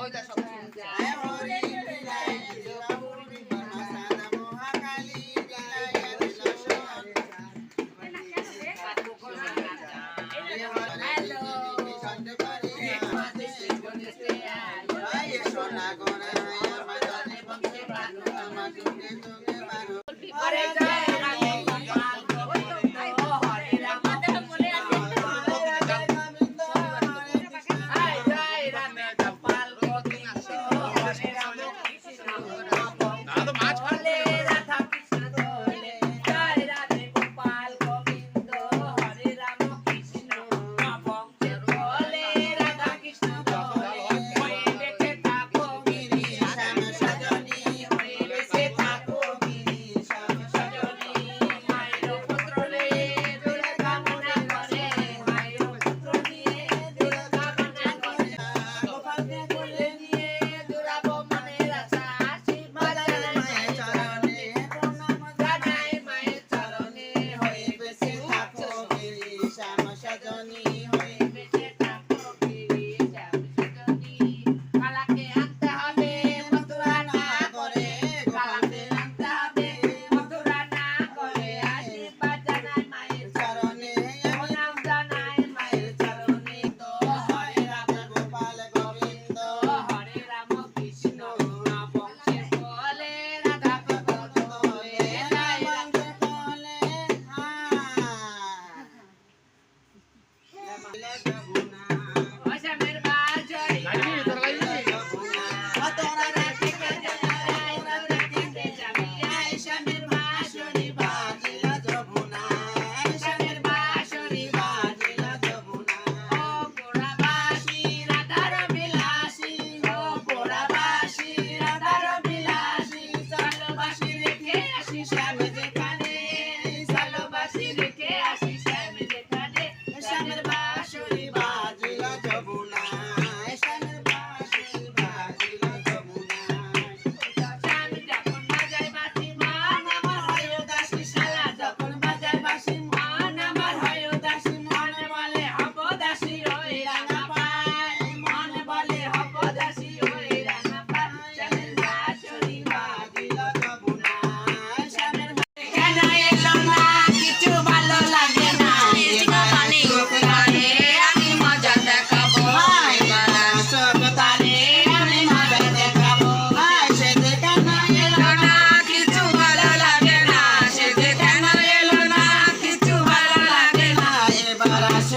ওইটা সব i don't Jadoni. 足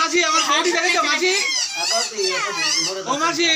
মাসি আমার মাসি ও মাসি